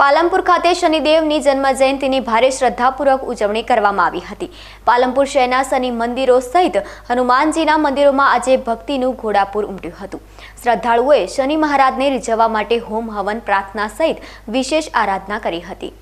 પાલનપુર ખાતે શનિદેવની જન્મ જયંતિની ભારે શ્રદ્ધાપૂર્વક ઉજવણી કરવામાં આવી હતી. પાલનપુર શહેરના શનિ મંદિરો સહિત હનુમાનજીના મંદિરોમાં આજે ભક્તિનું ઘોડાપૂર ઉમટ્યું હતું. શ્રદ્ધાળુઓએ શનિ મહારાજને રીઝવવા માટે હોમ હવન પ્રાર્થના સહિત વિશેષ આરાધના કરી હતી.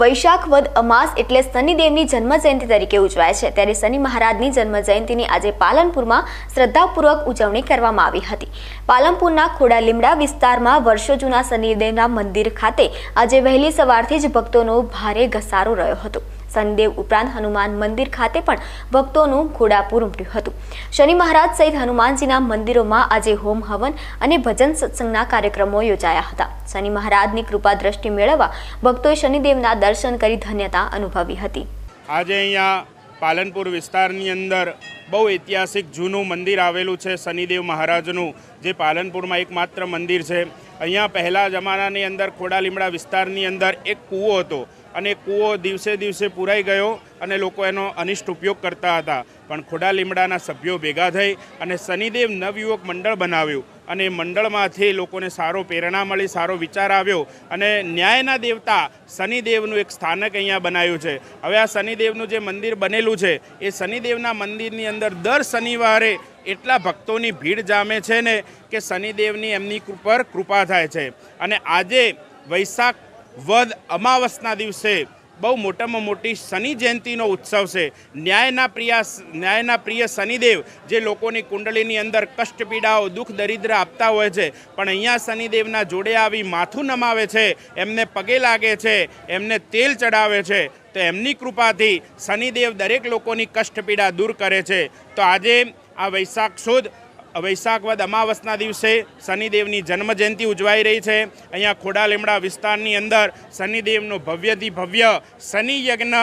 વૈશાખ વદ અમાસ એટલે શનિદેવની જન્મ જયંતિ તરીકે ઉજવાય છે. ત્યારે શનિ મહારાજની જન્મ જયંતિની આજે પાલનપુરમાં શ્રદ્ધાપૂર્વક ઉજવણી કરવામાં આવી હતી. પાલનપુરના ખોડા લીમડા વિસ્તારમાં વર્ષો જૂના શનિદેવના મંદિર ખાતે આજે વહેલી સવારથી જ ભક્તોનો ભારે ઘસારો રહ્યો હતો. શનિદેવ ઉપરાંત હનુમાન મંદિર ખાતે પણ ભક્તોનું ઘોડાપૂર ઉમટ્યું હતું. શનિ મહારાજ સહિત હનુમાનજીના મંદિરોમાં આજે હોમ હવન અને ભજન સત્સંગના કાર્યક્રમો યોજાયા હતા. શનિ મહારાજની કૃપા દ્રષ્ટિ મેળવવા ભક્તોએ શનિદેવના દર્શન કરી ધન્યતા અનુભવી હતી. આજે અહીંયા પાલનપુર વિસ્તારની અંદર બહુ ઐતિહાસિક જૂનું મંદિર આવેલું છે શનિદેવ મહારાજનું, જે પાલનપુરમાં એકમાત્ર મંદિર છે. અહીંયા પહેલા જમાનાની અંદર ખોડા લીમડા વિસ્તારની અંદર એક કૂવો હતો અને કૂવો દિવસે દિવસે પુરાઈ ગયો અને લોકો એનો અનિષ્ટ ઉપયોગ કરતા હતા. પણ ખોડા લીમડાના સભ્યો ભેગા થઈ અને શનિદેવ નવયુવક મંડળ બનાવ્યું અને મંડળમાંથી લોકોને સારો પ્રેરણા મળી, સારો વિચાર આવ્યો અને ન્યાયના દેવતા શનિદેવનું એક સ્થાનક અહીંયા બનાવ્યું છે. હવે આ શનિદેવનું જે મંદિર બનેલું છે, એ શનિદેવના મંદિરની અંદર દર શનિવારે એટલા ભક્તોની ભીડ જામે છે ને કે શનિદેવની એમની પર કૃપા થાય છે. અને આજે વૈશાખ વદ અમાવસના દિવસે બહુ મોટામાં મોટી શનિ જયંતિનો ઉત્સવ છે. ન્યાયના પ્રિયા ન્યાયના પ્રિય શનિદેવ જે લોકોની કુંડળીની અંદર કષ્ટ, પીડાઓ, દુઃખ, દરિદ્ર આપતા હોય છે, પણ અહીંયા શનિદેવના જોડે આવી માથું નમાવે છે, એમને પગે લાગે છે, એમને તેલ ચડાવે છે, તો એમની કૃપાથી શનિદેવ દરેક લોકોની કષ્ટ, પીડા દૂર કરે છે. તો આજે આ વૈશાખ સુદ વૈશાખ વદ અમાવસના દિવસે શનિદેવની જન્મજયંતિ ઉજવાઈ રહી છે. અહીંયા ખોડા લીમડા વિસ્તારની અંદર શનિદેવનો ભવ્યથી ભવ્ય શનિ યજ્ઞ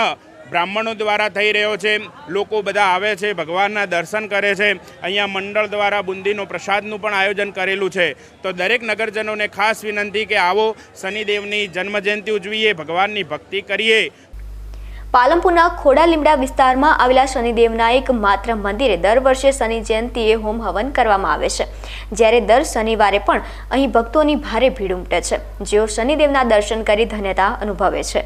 બ્રાહ્મણો દ્વારા થઈ રહ્યો છે. લોકો બધા આવે છે, ભગવાનના દર્શન કરે છે. અહીંયા મંડળ દ્વારા બુંદીનો પ્રસાદનું પણ આયોજન કરેલું છે. તો દરેક નગરજનોને ખાસ વિનંતી કે આવો શનિદેવની જન્મજયંતિ ઉજવીએ, ભગવાનની ભક્તિ કરીએ. પાલનપુરના ખોડા લીમડા વિસ્તારમાં આવેલા શનિદેવના એક માત્ર મંદિરે દર વર્ષે શનિ જયંતિએ હોમ હવન કરવામાં આવે છે. જ્યારે દર શનિવારે પણ અહીં ભક્તોની ભારે ભીડ ઉમટે છે. જેઓ શનિદેવના દર્શન કરી ધન્યતા અનુભવે છે.